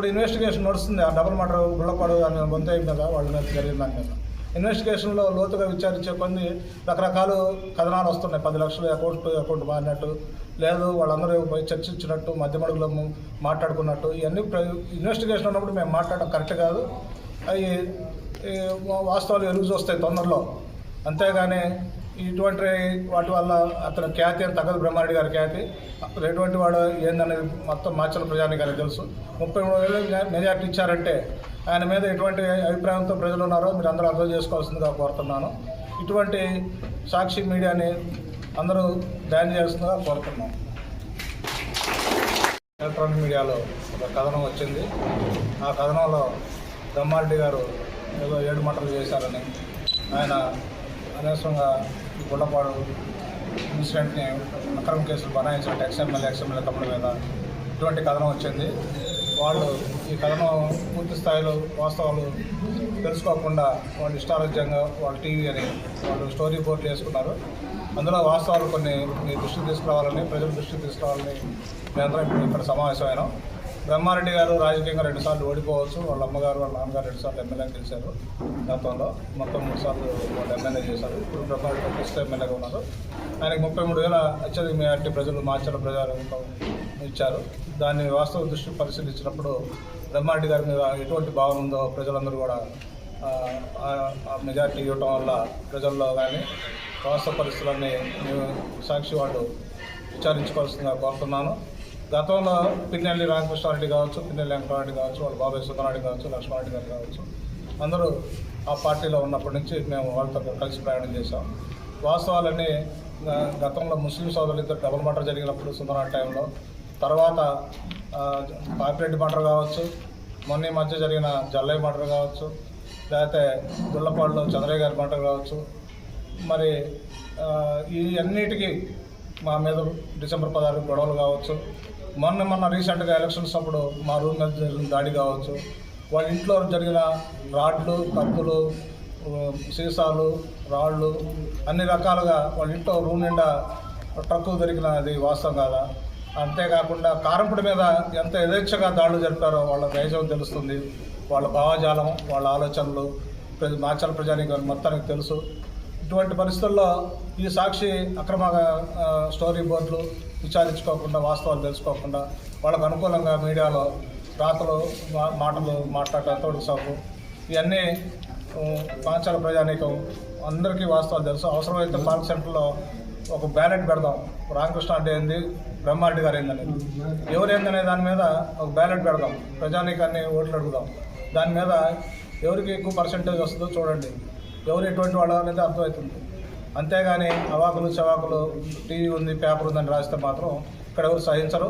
ఇప్పుడు ఇన్వెస్టిగేషన్ నడుస్తుంది. ఆ డబుల్ మర్డర్ గుళ్ళపాడు అని బొంత మీద వాళ్ళ మీద జరిగిన దాని మీద. ఇన్వెస్టిగేషన్లో లోతుగా విచారించే కొన్ని రకరకాల కథనాలు వస్తున్నాయి. పది లక్షలు అకౌంట్ అకౌంట్ మారినట్టు లేదు వాళ్ళందరూ పోయి చర్చించినట్టు మధ్యమడుగులో మాట్లాడుకున్నట్టు ఇవన్నీ ప్ర- ఇన్వెస్టిగేషన్ ఉన్నప్పుడు మేము మాట్లాడడం కరెక్ట్ కాదు. అవి ఈ వాస్తవాలు ఎరుగు చూస్తాయి తొందరలో. అంతేగాని ఇటువంటి వాటి వల్ల అతను ఖ్యాతి అని తగ్గదు బ్రహ్మారెడ్డి గారి ఖ్యాతి. ఎటువంటి వాడు ఏందనేది మొత్తం మార్చల ప్రజానికి గారికి తెలుసు. ముప్పై మూడు వేలు మెజార్టీ ఇచ్చారంటే ఆయన మీద ఎటువంటి అభిప్రాయంతో ప్రజలు ఉన్నారో మీరు అందరూ అర్థం చేసుకోవాల్సిందిగా కోరుతున్నాను. ఇటువంటి సాక్షి మీడియాని అందరూ బ్యాన్ చేస్తుందిగా కోరుతున్నాను. ఎలక్ట్రానిక్ మీడియాలో ఒక కథనం వచ్చింది. ఆ కథనంలో బ్రహ్మారెడ్డి గారు ఏదో ఏడు మంటలు చేశారని ఆయన అనవసరంగా ఈ గుళ్ళపాడు ఇన్సిడెంట్ని అక్రమ కేసులు బనాయించినట్టు ఎక్స్ఎమ్మెల్యే ఎక్స్ఎమ్మెల్యే తమ్ముడు మీద ఇటువంటి కథనం వచ్చింది. వాళ్ళు ఈ కథనం పూర్తి స్థాయిలో వాస్తవాలు తెలుసుకోకుండా వాళ్ళు ఇష్టారాజ్యంగా వాళ్ళ టీవీ అని వాళ్ళు స్టోరీ బోర్డులు వేసుకున్నారు. అందులో వాస్తవాలు కొన్ని మీ దృష్టికి తీసుకురావాలని ప్రజల దృష్టికి తీసుకురావాలని మేమందరం ఇక్కడ సమావేశమైనాం. బ్రహ్మారెడ్డి గారు రాజకీయంగా రెండుసార్లు ఓడిపోవచ్చు. వాళ్ళ అమ్మగారు వాళ్ళ నాన్నగారు రెండుసార్లు ఎమ్మెల్యే గెలిచారు. గతంలో మొత్తం మూడు సార్లు వాళ్ళు ఎమ్మెల్యే చేశారు. ఇప్పుడు బ్రహ్మారెడ్డి ఫస్ట్ ఎమ్మెల్యేగా ఉన్నారు. ఆయనకు ముప్పై మూడు వేల అత్యధిక మెజార్టీ ప్రజలు మార్చల ప్రజలు ఇచ్చారు. దాన్ని వాస్తవ దృష్టి పరిశీలించినప్పుడు బ్రహ్మారెడ్డి గారి మీద ఎటువంటి భావన ఉందో ప్రజలందరూ కూడా మెజార్టీ ఇవ్వటం వల్ల ప్రజల్లో కానీ వాస్తవ పరిస్థితులన్నీ మేము సాక్షి వాళ్ళు విచారించుకోవాల్సిందిగా కోరుతున్నాను. గతంలో పిన్నెల్లి రామకృష్ణారెడ్డి కావచ్చు పిన్నెల్లి వెంకటరెడ్డి కావచ్చు వాళ్ళ బాబాయ్ సుబ్బారెడ్డి కావచ్చు లక్ష్మారెడ్డి గారు కావచ్చు అందరూ ఆ పార్టీలో ఉన్నప్పటి నుంచి మేము వాళ్ళతో కలిసి ప్రయాణం చేశాం. వాస్తవాలన్నీ గతంలో ముస్లిం సోదరులు ఇద్దరు డబుల్ మటర్ జరిగినప్పుడు సుందరనాథ్ టైంలో తర్వాత పాపిరెడ్డి మటర్ కావచ్చు మొన్న మధ్య జరిగిన జల్లయ్య మటర్ కావచ్చు లేకపోతే దుల్లపాడులో చంద్రయ్య గారి మటర్ కావచ్చు మరి ఆ, ఈ అన్నిటికీ మా మీద డిసెంబర్ పదహారు గొడవలు కావచ్చు. మొన్న మొన్న రీసెంట్గా ఎలక్షన్స్ అప్పుడు మా రూమ్ మీద జరిగిన దాడి కావచ్చు. వాళ్ళ ఇంట్లో జరిగిన రాడ్లు కత్తులు సీసాలు రాళ్ళు అన్ని రకాలుగా వాళ్ళ ఇంట్లో రూమ్ నిండా ట్రక్కు దొరికినది వాస్తవం కాదా? అంతేకాకుండా కారంపుడి మీద ఎంత యథేచ్ఛగా దాడులు జరిపారో వాళ్ళ నైజం తెలుస్తుంది. వాళ్ళ భావజాలం వాళ్ళ ఆలోచనలు ప్రజ మాచల ప్రజానికి మొత్తానికి తెలుసు. ఇటువంటి పరిస్థితుల్లో ఈ సాక్షి అక్రమ స్టోరీ బోర్డులు విచారించుకోకుండా వాస్తవాలు తెలుసుకోకుండా వాళ్ళకు అనుకూలంగా మీడియాలో రాతలు మా- మాటలు మాట్లాడటం తోడు సాగు. ఇవన్నీ పాంచాల ప్రజానీకం అందరికీ వాస్తవాలు తెలుసు. అవసరమైతే పార్క్ సెంటర్లో ఒక బ్యాలెట్ పెడదాం. రామకృష్ణ అంటే ఏంది? బ్రహ్మారెడ్డి గారు ఏందని ఎవరు ఏందనే దాని మీద ఒక బ్యాలెట్ పెడదాం. ప్రజానీకాన్ని ఓట్లు అడుగుదాం. దాని మీద ఎవరికి ఎక్కువ పర్సంటేజ్ వస్తుందో చూడండి. ఎవరు ఎటువంటి వాళ్ళు అనేది అర్థమవుతుంది. అంతేగాని అవాకులు చవాకులు టీవీ ఉంది పేపర్ ఉందని రాస్తే మాత్రం ఇక్కడ ఎవరు సహించరు.